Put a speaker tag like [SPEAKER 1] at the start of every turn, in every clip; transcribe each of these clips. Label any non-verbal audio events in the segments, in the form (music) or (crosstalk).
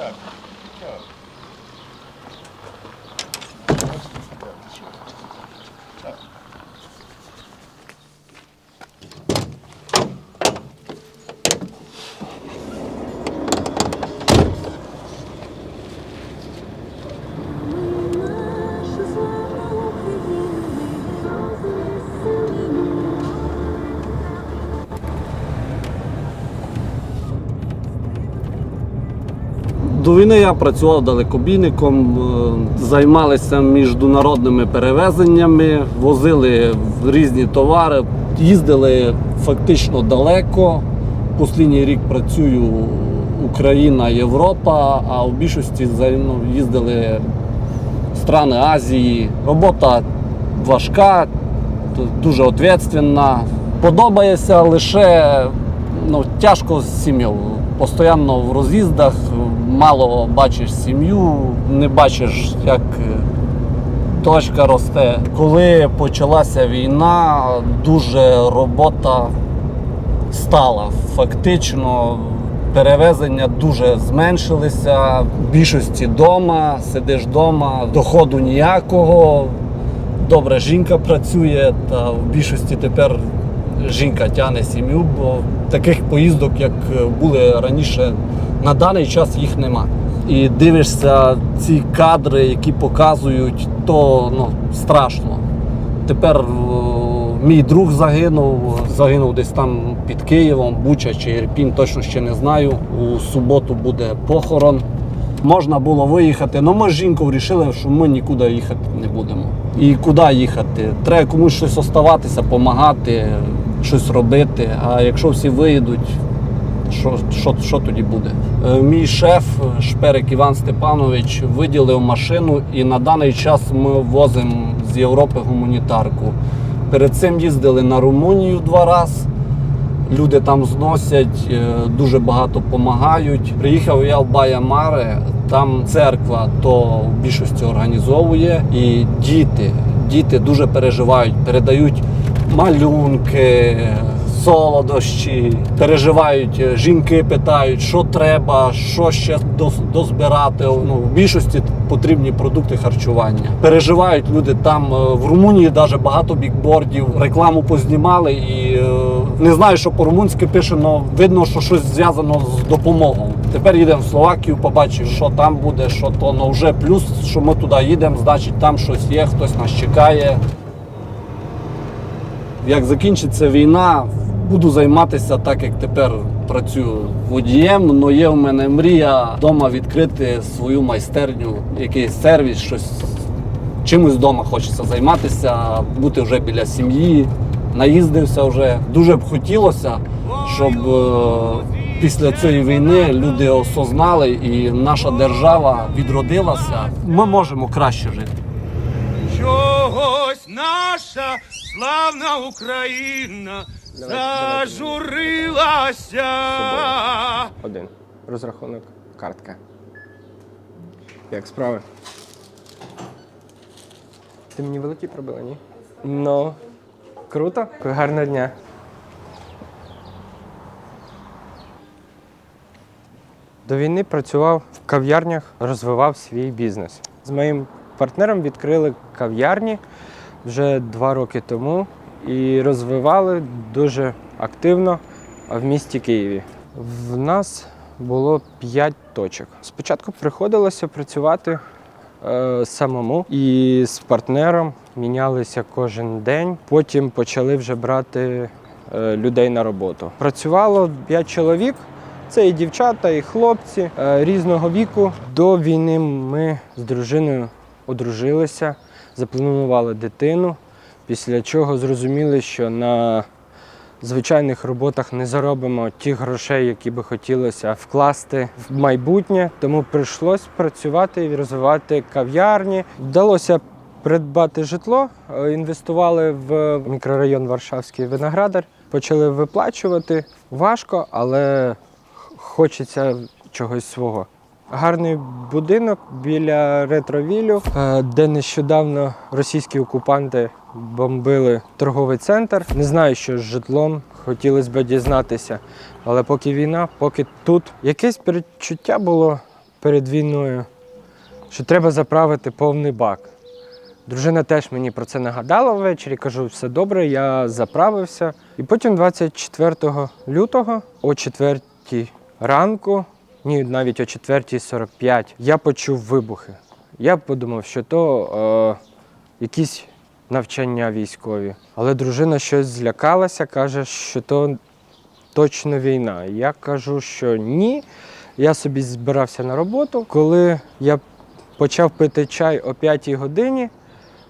[SPEAKER 1] Так, так.
[SPEAKER 2] До війни я працював далекобійником, е, займалися міжнародними перевезеннями, возили різні товари, їздили фактично далеко. Послідній рік працюю Україна, Європа, а в більшості ну, їздили страни Азії. Робота важка, дуже відповідальна. Подобається лише ну, тяжко з сім'єю. Постоянно в роз'їздах, мало бачиш сім'ю, не бачиш, як е, точка росте. Коли почалася війна, дуже робота стала. Фактично перевезення дуже зменшилися. В більшості вдома, сидиш вдома, доходу ніякого. Добре, жінка працює, та в більшості тепер жінка тягне сім'ю, бо таких поїздок, як були раніше, на даний час їх нема. І дивишся ці кадри, які показують, то ну, страшно. Тепер о, мій друг загинув, загинув десь там під Києвом, Буча чи Ірпінь, точно ще не знаю. У суботу буде похорон. Можна було виїхати, але ми з жінкою вирішили, що ми нікуди їхати не будемо. І куди їхати? Треба комусь щось оставатися, допомагати, щось робити. А якщо всі виїдуть, що, що, що тоді буде? Е, Мій шеф, Шперик Іван Степанович, виділив машину і на даний час ми возимо з Європи гуманітарку. Перед цим їздили на Румунію два рази. Люди там зносять, е, дуже багато допомагають. Приїхав я в Бая Маре, там церква то в більшості організовує. І діти, діти дуже переживають, передають малюнки, солодощі, переживають. е, Жінки питають, що треба, що ще дозбирати. Ну, в більшості потрібні продукти харчування. Переживають люди там е, в Румунії навіть багато бікбордів, рекламу познімали і е, не знаю, що по-румунськи пише, але видно, що щось зв'язано з допомогою. Тепер їдемо в Словакію, побачив, що там буде, що то ну, вже плюс, що ми туди їдемо, значить там щось є, хтось нас чекає. Як закінчиться війна, буду займатися так, як тепер працюю водієм. але є в мене мрія вдома відкрити свою майстерню, якийсь сервіс, щось чимось вдома хочеться займатися, бути вже біля сім'ї. Наїздився вже. Дуже б хотілося, щоб е, після цієї війни люди осознали і наша держава відродилася. Ми можемо краще жити.
[SPEAKER 3] Чогось наша славна Україна зажурилася.
[SPEAKER 4] Один. Розрахунок картка. Як справи? Ти мені великі пробила, ні? Ну, круто. Гарного дня. До війни працював в кав'ярнях, розвивав свій бізнес. З моїм партнером відкрили кав'ярні вже два роки тому і розвивали дуже активно в місті Києві. В нас було 5 точок. Спочатку приходилося працювати е, самому і з партнером мінялися кожен день. Потім почали вже брати е, людей на роботу. Працювало 5 чоловік. Це і дівчата, і хлопці е, різного віку. До війни ми з дружиною одружилися, запланували дитину, після чого зрозуміли, що на звичайних роботах не заробимо тих грошей, які би хотілося вкласти в майбутнє. Тому прийшлось працювати і розвивати кав'ярні. Вдалося придбати житло, е, інвестували в мікрорайон Варшавський виноградар, почали виплачувати. Важко, але хочеться чогось свого. Гарний будинок біля ретровілю, е, де нещодавно російські окупанти бомбили торговий центр. Не знаю, що з житлом хотілося б дізнатися, але поки війна, поки тут якесь передчуття було перед війною, що треба заправити повний бак. Дружина теж мені про це нагадала ввечері. Кажу, все добре, я заправився. І потім 24 лютого о 4 ранку, ні, навіть о 4.45, я почув вибухи. Я подумав, що то е, якісь навчання військові. Але дружина щось злякалася, каже, що то точно війна. Я кажу, що ні. Я собі збирався на роботу. Коли я почав пити чай о 5 годині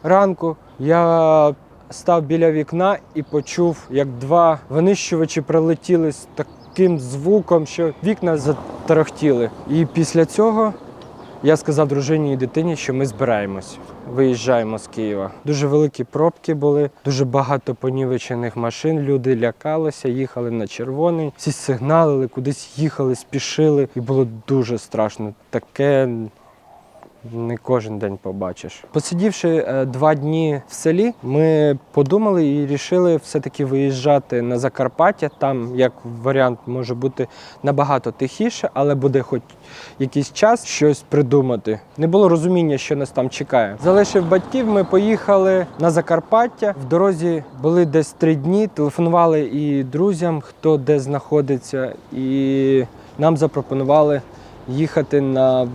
[SPEAKER 4] ранку, я став біля вікна і почув, як два винищувачі прилетіли з таким звуком, що вікна затарахтіли. І після цього я сказав дружині і дитині, що ми збираємось, виїжджаємо з Києва. Дуже великі пробки були, дуже багато понівечених машин. Люди лякалися, їхали на червоний, всі сигналили, кудись їхали, спішили. І було дуже страшно. Таке не кожен день побачиш. Посидівши е, два дні в селі, ми подумали і вирішили все-таки виїжджати на Закарпаття. Там, як варіант, може бути набагато тихіше, але буде хоч якийсь час щось придумати. Не було розуміння, що нас там чекає. Залишив батьків, ми поїхали на Закарпаття. В дорозі були десь три дні. Телефонували і друзям, хто де знаходиться, і нам запропонували їхати на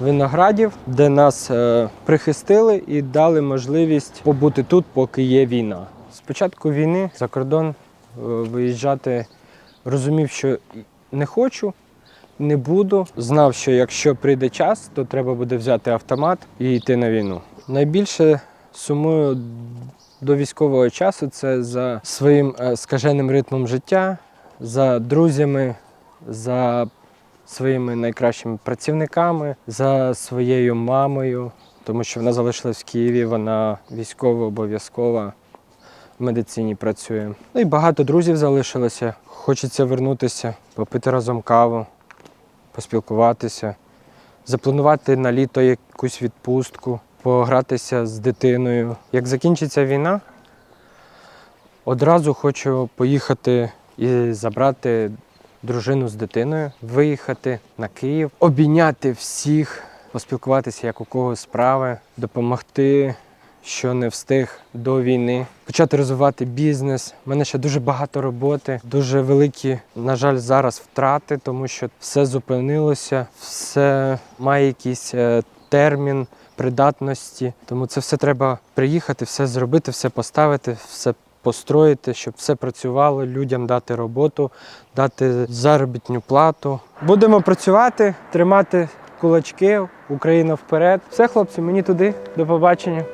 [SPEAKER 4] виноградів, де нас е, прихистили і дали можливість побути тут, поки є війна. З початку війни за кордон е, виїжджати розумів, що не хочу, не буду. Знав, що якщо прийде час, то треба буде взяти автомат і йти на війну. Найбільше сумую до військового часу це за своїм е, скаженим ритмом життя, за друзями, за своїми найкращими працівниками, за своєю мамою, тому що вона залишилась в Києві, вона військово обов'язкова в медицині працює. Ну і багато друзів залишилося. Хочеться вернутися, попити разом каву, поспілкуватися, запланувати на літо якусь відпустку, погратися з дитиною. Як закінчиться війна, одразу хочу поїхати і забрати дружину з дитиною, виїхати на Київ, обійняти всіх, поспілкуватися, як у кого справи, допомогти, що не встиг до війни, почати розвивати бізнес. У мене ще дуже багато роботи, дуже великі, на жаль, зараз втрати, тому що все зупинилося, все має якийсь е, термін. Придатності, тому це все треба приїхати, все зробити, все поставити, все построїти, щоб все працювало, людям дати роботу, дати заробітну плату. Будемо працювати, тримати кулачки, Україна вперед. Все, хлопці, мені туди. До побачення.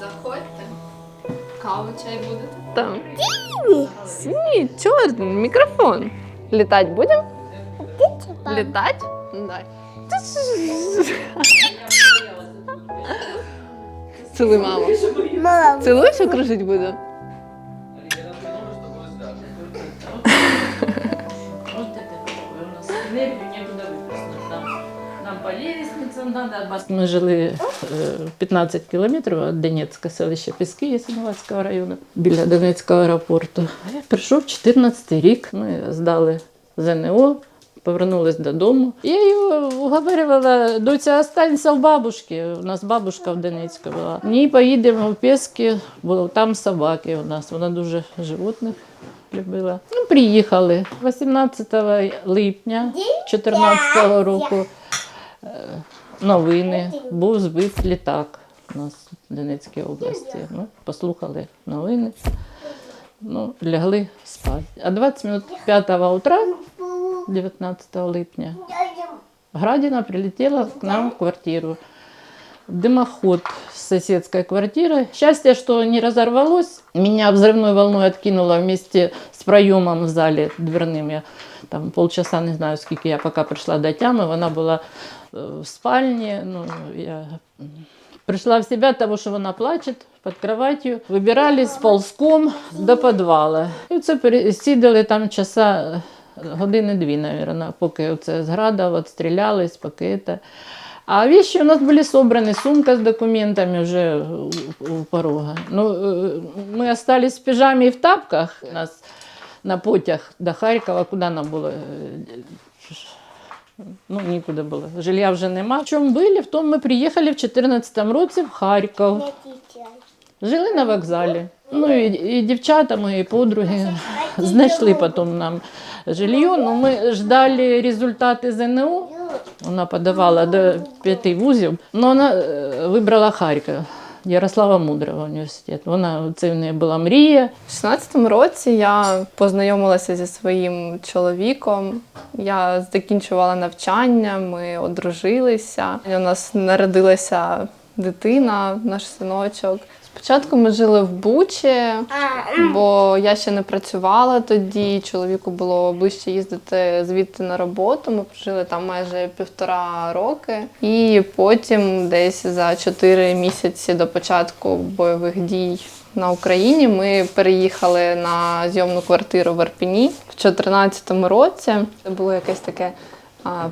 [SPEAKER 5] Заходьте. Каву, чай будете?
[SPEAKER 6] Там. Ні, чорт, мікрофон. Літать будемо? Літать? Дай. Цілуй маму. Цілуй, що кружить буде?
[SPEAKER 7] Вот это такое у нас энергию некуда выплеснуть. Нам, нам по лестницам надо. Ми жили е, 15 кілометрів від Донецька, селище Піски Ясиновацького району, біля Донецького аеропорту. А я прийшов 14 рік. Ми здали ЗНО. Повернулись додому. Я його уговарювала, доця, останься у бабушки. У нас бабушка в Донецьку була. Ні, поїдемо в Пески, бо там собаки у нас. Вона дуже животних любила. Ну, приїхали 18 липня 2014 року. е, Новини. Був збит літак у нас в Донецькій області. Ну, послухали новини. Ну, лягли спати. А 20 минут 5 утра, 19 липня, Градина прилетела к нам в квартиру. Дымоход с соседской квартиры. Счастье, что не разорвалось. Меня взрывной волной откинуло вместе с проемом в зале дверным. Я там полчаса, не знаю, скільки я пока пришла до тями. Вона була э, в спальне. Ну, я м, пришла в себя от того, що вона плаче під кроватью. Вибирались ползком до підвала. І це пересідали там часа, години дві, мабуть, поки це зграда, от стрілялись, поки це. А вещи у нас были собраны, сумка с документами уже у, у порога. Ну, э, мы остались в пижаме и в тапках. У нас на потяг до Харкова, куда нам було? Е, Ну, нікуди було. Жилья вже нема. В чому були, в тому ми приїхали в 2014 році в Харків. Жили на вокзалі. Ну і, і дівчата, мої подруги знайшли потім нам жилье. Ну, ми ждали результати ЗНО. Вона подавала до п'яти вузів. Ну, вона е, вибрала Харків. Ярослава Мудрого університет. Вона це в неї була мрія.
[SPEAKER 8] У 16-му році я познайомилася зі своїм чоловіком. Я закінчувала навчання, ми одружилися. У нас народилася дитина, наш синочок. Спочатку ми жили в Бучі, бо я ще не працювала тоді. Чоловіку було ближче їздити звідти на роботу. Ми жили там майже півтора роки. І потім, десь за чотири місяці до початку бойових дій на Україні, ми переїхали на зйомну квартиру в Арпіні в 2014 році. Це було якесь таке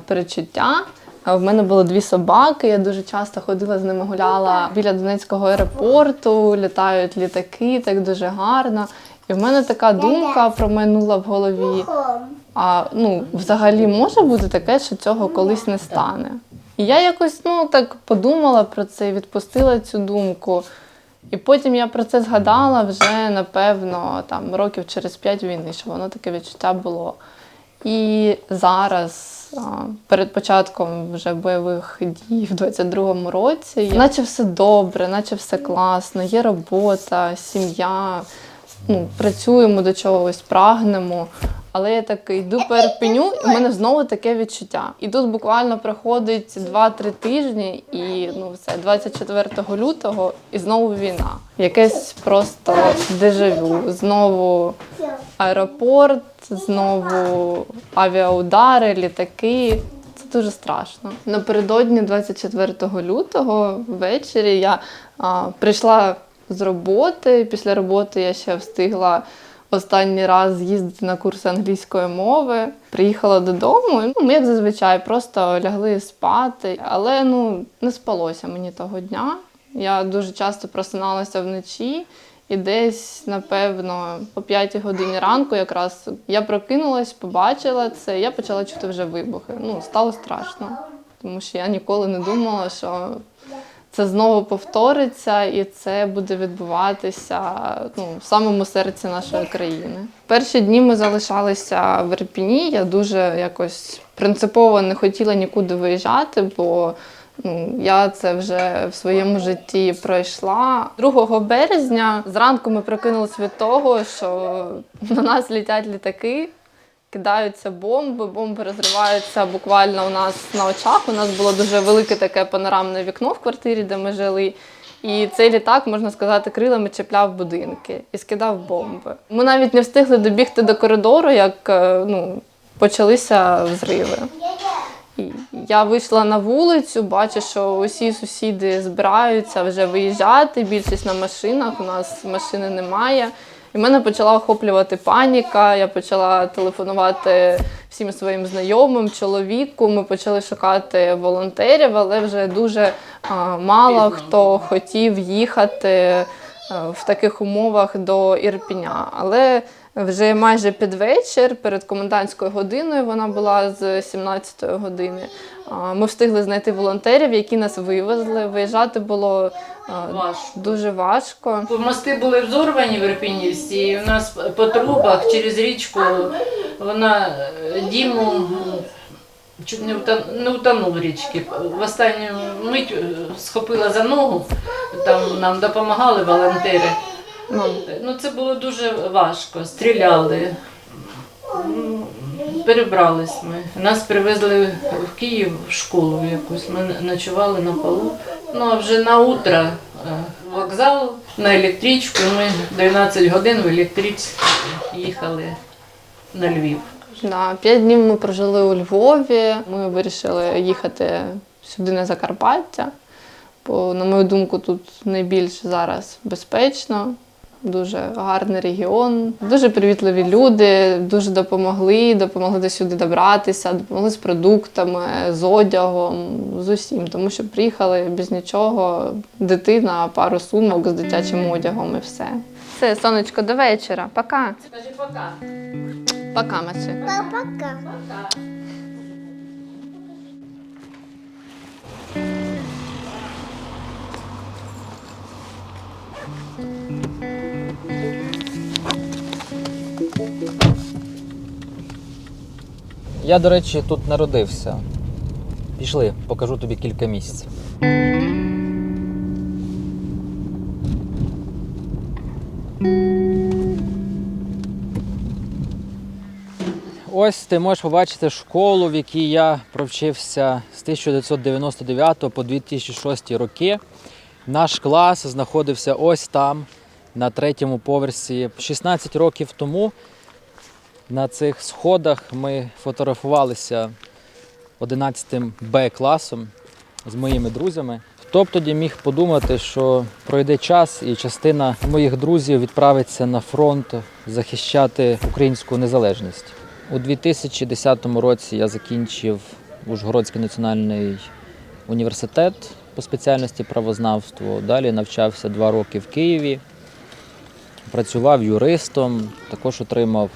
[SPEAKER 8] перечуття. А В мене було дві собаки. Я дуже часто ходила з ними гуляла біля Донецького аеропорту, літають літаки, так дуже гарно. І в мене така думка промайнула в голові. А ну, взагалі може бути таке, що цього колись не стане. І я якось ну так подумала про це, відпустила цю думку. І потім я про це згадала вже, напевно, там років через п'ять війни, що воно таке відчуття було. І зараз, перед початком вже бойових дій в 22-му році, наче все добре, наче все класно, є робота, сім'я, ну, працюємо до чогось, прагнемо. Але я так йду по Ірпеню, і в мене знову таке відчуття. І тут буквально проходить 2-3 тижні, і ну все, 24 лютого, і знову війна. Якесь просто дежавю. Знову аеропорт, знову авіаудари, літаки. Це дуже страшно. Напередодні 24 лютого ввечері я а, прийшла з роботи. Після роботи я ще встигла останній раз з'їздити на курси англійської мови. Приїхала додому. Ну, ми, як зазвичай, просто лягли спати. Але ну, не спалося мені того дня. Я дуже часто просиналася вночі. І десь, напевно, о 5 годині ранку якраз я прокинулась, побачила це, і я почала чути вже вибухи. Ну, стало страшно, тому що я ніколи не думала, що це знову повториться і це буде відбуватися ну, в самому серці нашої країни. Перші дні ми залишалися в Ірпіні. Я дуже якось принципово не хотіла нікуди виїжджати, бо Ну, я це вже в своєму житті пройшла. 2 березня зранку ми прокинулися від того, що на нас літять літаки, кидаються бомби, бомби розриваються буквально у нас на очах. У нас було дуже велике таке панорамне вікно в квартирі, де ми жили. І цей літак, можна сказати, крилами чіпляв будинки і скидав бомби. Ми навіть не встигли добігти до коридору, як е, ну, почалися взриви. І Я вийшла на вулицю, бачу, що усі сусіди збираються вже виїжджати. Більшість на машинах. У нас машини немає. І мене почала охоплювати паніка. Я почала телефонувати всім своїм знайомим, чоловіку. Ми почали шукати волонтерів, але вже дуже а, мало хто хотів їхати е, в таких умовах до Ірпіня. Але вже майже під вечір, перед комендантською годиною, вона була з 17-ї години. Ми встигли знайти волонтерів, які нас вивезли. Виїжджати було
[SPEAKER 7] Важко.
[SPEAKER 8] дуже важко.
[SPEAKER 7] Мости були взорвані в Ірпіні всі, і у нас по трубах через річку вона е, Діму чуть не, утон, не утонув в річці. В останню мить е, схопила за ногу, там нам допомагали волонтери.
[SPEAKER 8] Ну,
[SPEAKER 7] Ну це було дуже важко. Стріляли. Перебрались ми. Нас привезли в Київ в школу якусь. Ми ночували на полу. Ну а вже на утро е, вокзал на електричку. Ми 12 годин в електричці їхали на Львів.
[SPEAKER 8] Да, п'ять днів ми прожили у Львові. Ми вирішили їхати сюди на Закарпаття, бо, на мою думку, тут найбільш зараз безпечно. Дуже гарний регіон, дуже привітливі люди, дуже допомогли, допомогли до сюди добратися, допомогли з продуктами, з одягом, з усім. Тому що приїхали без нічого, дитина, пару сумок з дитячим одягом і все. Все, сонечко, до вечора. Пока.
[SPEAKER 7] Скажи пока.
[SPEAKER 8] Пока, Маши.
[SPEAKER 9] Я, до речі, тут народився. Пішли, покажу тобі кілька місць. Ось ти можеш побачити школу, в якій я провчився з 1999 по 2006 роки. Наш клас знаходився ось там, на третьому поверсі. 16 років тому на цих сходах ми фотографувалися 11 Б класом з моїми друзями. Хто б тоді міг подумати, що пройде час і частина моїх друзів відправиться на фронт захищати українську незалежність. У 2010 році я закінчив Ужгородський національний університет по спеціальності правознавство. Далі навчався два роки в Києві, працював юристом, також отримав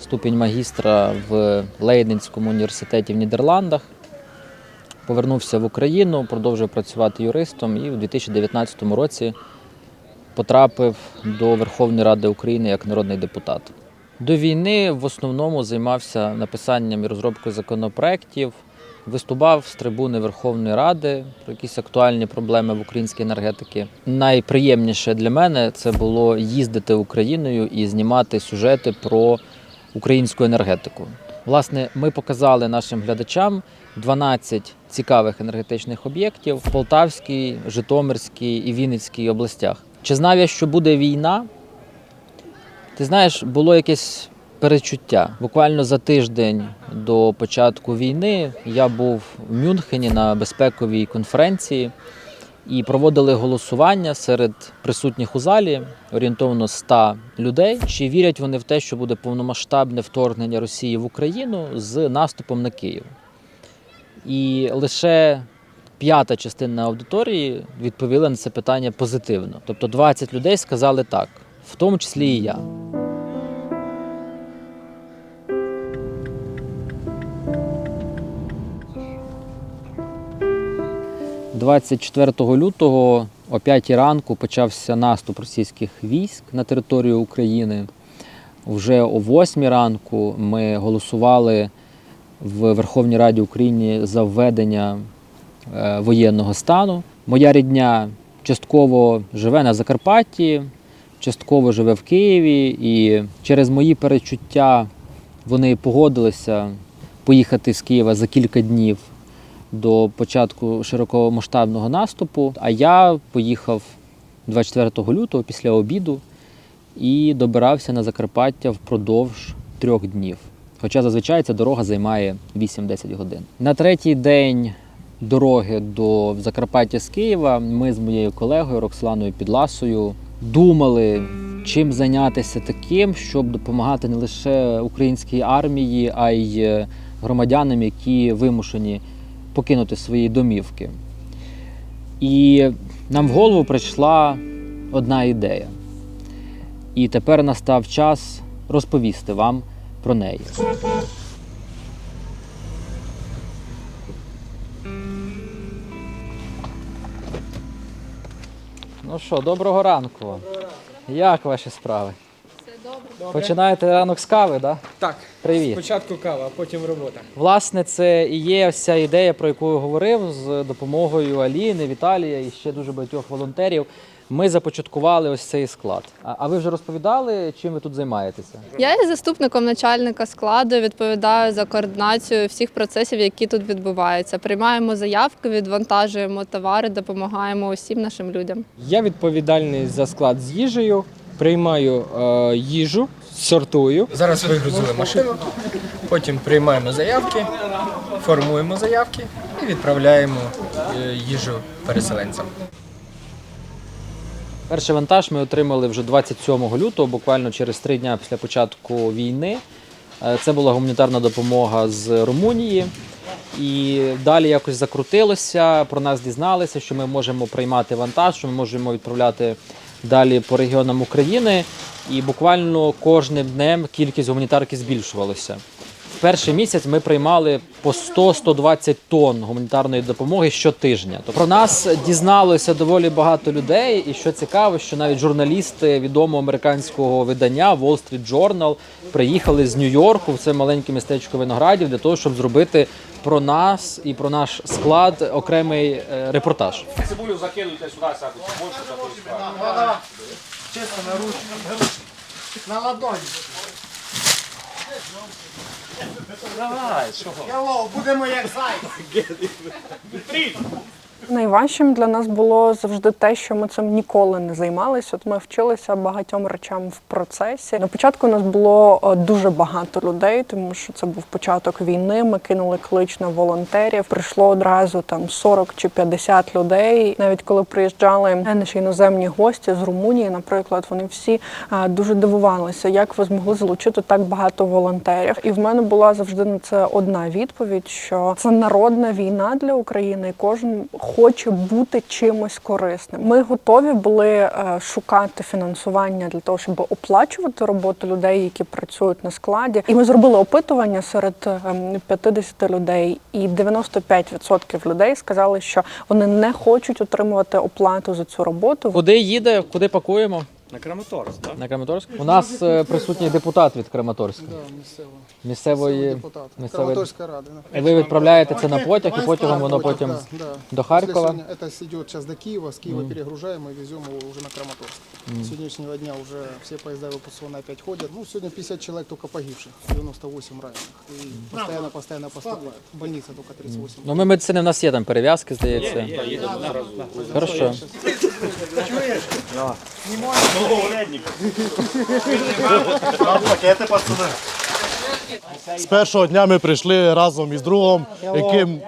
[SPEAKER 9] ступінь магістра в Лейденському університеті в Нідерландах. Повернувся в Україну, продовжив працювати юристом і в 2019 році потрапив до Верховної Ради України як народний депутат. До війни в основному займався написанням і розробкою законопроєктів, виступав з трибуни Верховної Ради про якісь актуальні проблеми в українській енергетиці. Найприємніше для мене це було їздити Україною і знімати сюжети про українську енергетику. Власне, ми показали нашим глядачам 12 цікавих енергетичних об'єктів в Полтавській, Житомирській і Вінницькій областях. Чи знав я, що буде війна? Ти знаєш, було якесь перечуття. Буквально за тиждень до початку війни я був в Мюнхені на безпековій конференції і проводили голосування серед присутніх у залі орієнтовно 100 людей. Чи вірять вони в те, що буде повномасштабне вторгнення Росії в Україну з наступом на Київ? І лише п'ята частина аудиторії відповіла на це питання позитивно. Тобто 20 людей сказали так, в тому числі і я. – 24 лютого о 5 ранку почався наступ російських військ на територію України. Вже о 8 ранку ми голосували в Верховній Раді України за введення е, воєнного стану. Моя рідня частково живе на Закарпатті, частково живе в Києві, і через мої перечуття вони погодилися поїхати з Києва за кілька днів до початку широкомасштабного наступу. А я поїхав 24 лютого після обіду і добирався на Закарпаття впродовж трьох днів. Хоча зазвичай ця дорога займає 8-10 годин. На третій день дороги до Закарпаття з Києва ми з моєю колегою Роксоланою Підласою думали, чим зайнятися таким, щоб допомагати не лише українській армії, а й е, громадянам, які вимушені покинути свої домівки. І нам в голову прийшла одна ідея. І тепер настав час розповісти вам про неї. Ну що, доброго ранку. Як ваші справи? Добре. Починаєте ранок з кави, так?
[SPEAKER 4] Так,
[SPEAKER 9] Привіт.
[SPEAKER 4] спочатку кава, а потім робота.
[SPEAKER 9] Власне, це і є ось ця ідея, про яку я говорив, з допомогою Аліни, Віталія і ще дуже багатьох волонтерів. Ми започаткували ось цей склад. А а ви вже розповідали, чим ви тут займаєтеся?
[SPEAKER 8] Я є заступником начальника складу, відповідаю за координацію всіх процесів, які тут відбуваються. Приймаємо заявки, відвантажуємо товари, допомагаємо усім нашим людям.
[SPEAKER 4] Я відповідальний за склад з їжею, приймаю е, їжу, сортую. Зараз вигрузили машину, потім приймаємо заявки, формуємо заявки і відправляємо е, їжу переселенцям.
[SPEAKER 9] Перший вантаж ми отримали вже 27 лютого, буквально через три дні після початку війни. Е, Це була гуманітарна допомога з Румунії. І далі якось закрутилося. Про нас дізналися, що ми можемо приймати вантаж, що ми можемо відправляти далі по регіонам України. І буквально кожним днем кількість гуманітарки збільшувалася. Перший місяць ми приймали по 100-120 тонн гуманітарної допомоги щотижня. То про нас дізналося доволі багато людей, і що цікаво, що навіть журналісти відомого американського видання Wall Street Journal приїхали з Нью-Йорку в це маленьке містечко виноградів для того, щоб зробити про нас і про наш склад окремий е, репортаж.
[SPEAKER 3] Цибулю закидуйте сюди, всяку, більше такої
[SPEAKER 10] Найважчим для нас було завжди те, що ми цим ніколи не займалися. От ми вчилися багатьом речам в процесі. На початку у нас було е, дуже багато людей, тому що це був початок війни. Ми кинули клич на волонтерів. Прийшло одразу там 40 чи 50 людей. Навіть коли приїжджали наші іноземні гості з Румунії, наприклад, вони всі е, дуже дивувалися, як ви змогли залучити так багато волонтерів. І в мене була завжди на це одна відповідь: що це народна війна для України, і кожен хоче бути чимось корисним. Ми готові були е, шукати фінансування для того, щоб оплачувати роботу людей, які працюють на складі. І ми зробили опитування серед ем, 50 людей, і 95% людей сказали, що вони не хочуть отримувати оплату за цю роботу.
[SPEAKER 9] Куди їде, куди пакуємо?
[SPEAKER 3] На Краматорськ, так?
[SPEAKER 9] На Краматорськ? У нас е, присутній депутат від Краматорська.
[SPEAKER 11] місцево.
[SPEAKER 9] Місцевої
[SPEAKER 11] депутат.
[SPEAKER 9] місцевої.
[SPEAKER 11] Краматорська рада.
[SPEAKER 9] І ви відправляєте це на потяг, і потягом воно потім
[SPEAKER 11] Да, да.
[SPEAKER 9] до Харкова.
[SPEAKER 11] После сегодня- Это идет сейчас до Киева, с Киева перегружаем и везем его уже на Краматорск. С сегодняшнего дня уже все поезда эвакуационные опять ходят. Ну, сегодня 50 человек только погибших, 98 раненых. И постоянно, постоянно поступают. Больница только 38.
[SPEAKER 9] Ну, ми медицини, в нас є там перев'язки, здається. Хорошо.
[SPEAKER 1] Пакети, пацани.
[SPEAKER 12] з першого дня ми прийшли разом із другом, яким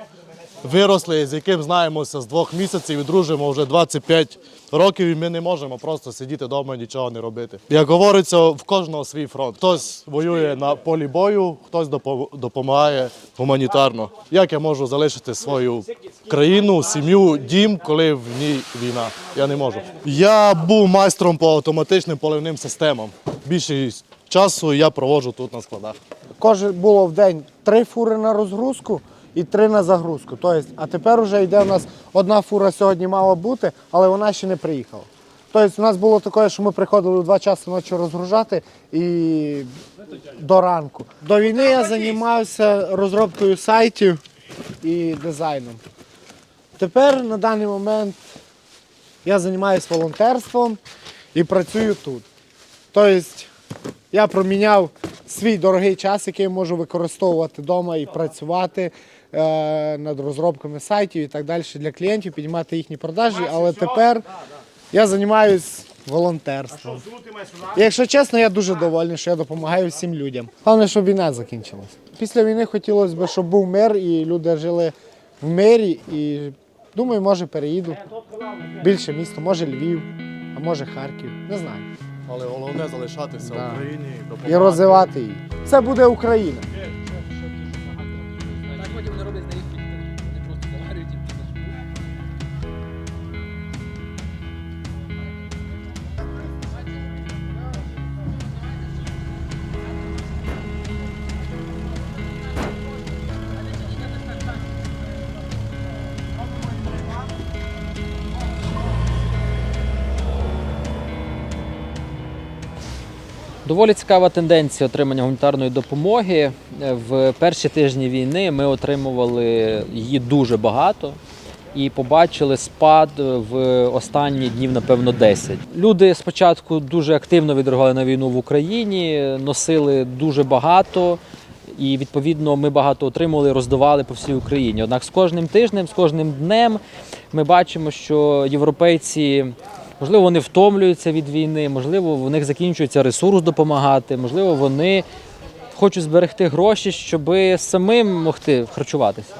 [SPEAKER 12] виросли, з яким знаємося з двох місяців і дружимо вже 25 років, і ми не можемо просто сидіти вдома і нічого не робити. Як говориться, в кожного свій фронт. Хтось воює на полі бою, хтось допомагає гуманітарно. Як я можу залишити свою країну, сім'ю, дім, коли в ній війна? Я не можу. Я був майстром по автоматичним поливним системам. Більшість часу я проводжу тут на складах.
[SPEAKER 13] Кожен було в день три фури на розгрузку і три на загрузку. Тобто, а тепер вже йде у нас одна фура сьогодні мала бути, але вона ще не приїхала. Тобто, у нас було таке, що ми приходили у два часи ночі розгружати і до ранку. До війни я займався розробкою сайтів і дизайном. Тепер на даний момент я займаюся волонтерством і працюю тут. Тобто я проміняв свій дорогий час, який я можу використовувати вдома і працювати е, над розробками сайтів і так далі для клієнтів, піднімати їхні продажі. Але тепер я займаюся волонтерством. І, якщо чесно, я дуже довольний, що я допомагаю всім людям. Головне, щоб війна закінчилась. Після війни хотілося б, щоб був мир і люди жили в мирі. І думаю, може переїду. Більше місто, може Львів, а може Харків. Не знаю.
[SPEAKER 12] Але головне залишатися
[SPEAKER 13] Да.
[SPEAKER 12] в Україні і
[SPEAKER 13] І розвивати її. Це буде Україна.
[SPEAKER 9] Доволі цікава тенденція отримання гуманітарної допомоги. Е, В перші тижні війни ми отримували її дуже багато і побачили спад в останні днів, напевно, 10. Люди спочатку дуже активно відреагували на війну в Україні, носили дуже багато. І відповідно ми багато отримували, роздавали по всій Україні. Однак з кожним тижнем, з кожним днем ми бачимо, що європейці Можливо, вони втомлюються від війни, можливо, в них закінчується ресурс допомагати, можливо, вони хочуть зберегти гроші, щоб самим могти харчуватися.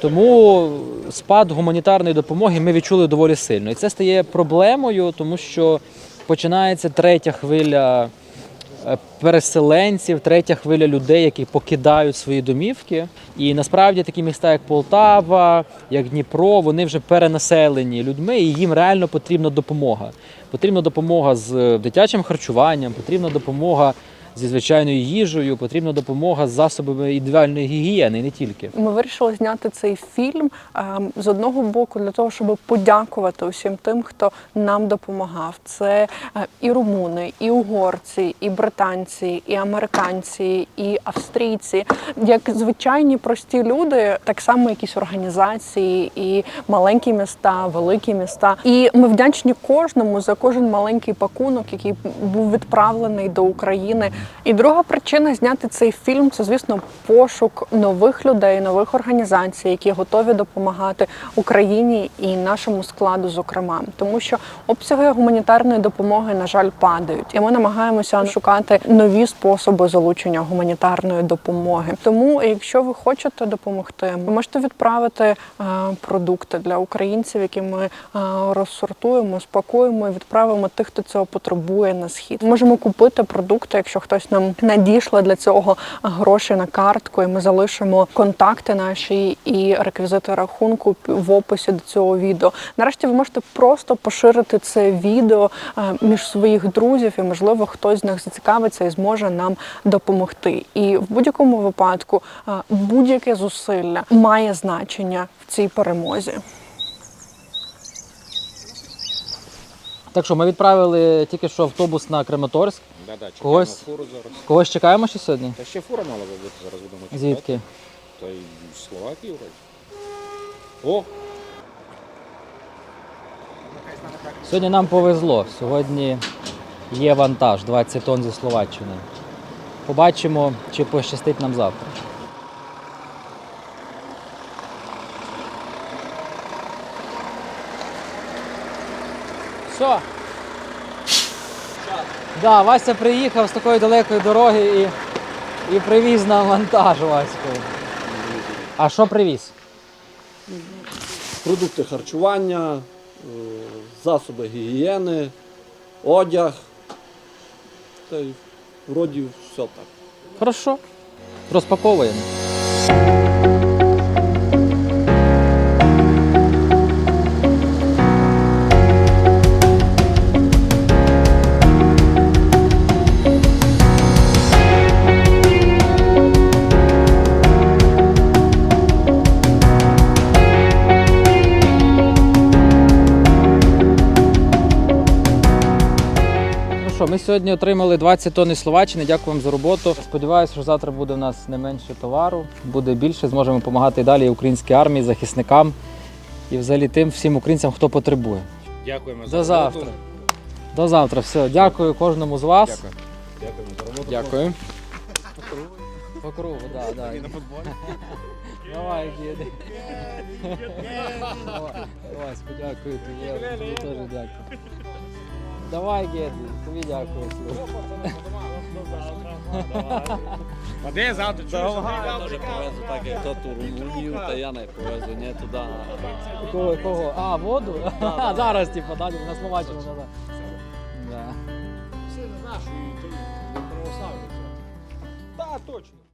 [SPEAKER 9] Тому спад гуманітарної допомоги ми відчули доволі сильно. І це стає проблемою, тому що починається третя хвиля переселенців, третя хвиля людей, які покидають свої домівки. І насправді такі міста, як Полтава, як Дніпро, вони вже перенаселені людьми, і їм реально потрібна допомога. Потрібна допомога з дитячим харчуванням, потрібна допомога зі звичайною їжею, потрібна допомога з засобами індивідуальної гігієни, не тільки.
[SPEAKER 10] Ми вирішили зняти цей фільм ем, з одного боку для того, щоб подякувати усім тим, хто нам допомагав. Це е, і румуни, і угорці, і британці, і американці, і австрійці, як звичайні прості люди, так само якісь організації, і маленькі міста, великі міста. І ми вдячні кожному за кожен маленький пакунок, який був відправлений до України. І друга причина зняти цей фільм це, звісно, пошук нових людей, нових організацій, які готові допомагати Україні і нашому складу, зокрема, тому що обсяги гуманітарної допомоги, на жаль, падають, і ми намагаємося шукати нові способи залучення гуманітарної допомоги. Тому, якщо ви хочете допомогти, ви можете відправити е, продукти для українців, які ми е, розсортуємо, спакуємо і відправимо тих, хто цього потребує на схід. Можемо купити продукти, якщо хтось нам надійшле для цього гроші на картку, і ми залишимо контакти наші і реквізити рахунку в описі до цього відео. Нарешті ви можете просто поширити це відео е, між своїх друзів, і можливо хтось з них зацікавиться і зможе нам допомогти. І в будь-якому випадку е, будь-яке зусилля має значення в цій перемозі.
[SPEAKER 9] Так що ми відправили тільки що автобус на Краматорськ.
[SPEAKER 3] Да-да, чекаємо
[SPEAKER 9] Когось,
[SPEAKER 3] фуру зараз.
[SPEAKER 9] когось чекаємо ще сьогодні?
[SPEAKER 3] Та ще фура мала би бути зараз будемо чекати.
[SPEAKER 9] Звідки?
[SPEAKER 3] Та й з Словакії вроді. О!
[SPEAKER 9] Сьогодні нам повезло. Сьогодні є вантаж 20 тонн зі Словаччини. Побачимо, чи пощастить нам завтра. Все. Да, Вася приїхав з такої далекої дороги і, і привіз нам вантаж Ваською. А що привіз?
[SPEAKER 2] Продукти харчування, е, засоби гігієни, одяг. Та й вроді все так.
[SPEAKER 9] Хорошо. Розпаковуємо. Що, ми сьогодні отримали 20 тонн із Словаччини. Дякую вам за роботу. Сподіваюся, що завтра буде у нас не менше товару, буде більше. Зможемо допомагати і далі українській армії, захисникам і взагалі тим всім українцям, хто потребує.
[SPEAKER 3] Дякуємо за
[SPEAKER 9] До
[SPEAKER 3] роботу.
[SPEAKER 9] завтра. До завтра. Все. Дякую кожному з вас.
[SPEAKER 3] Дякую. Дякуємо за роботу.
[SPEAKER 9] Дякую. По кругу, так, да, так. Давай, діди. Давай, подякую Тобі теж дякую. Давай, Геді, тобі дякую.
[SPEAKER 3] А де завтра?
[SPEAKER 2] Я теж повезу так, як то ту Румунію, та я не повезу, не туди.
[SPEAKER 9] Кого? кого? А, воду? (laughs) Зараз, типу, далі на Словаччину. Да. Да.
[SPEAKER 3] Все, знаєш, і православні. Так, точно.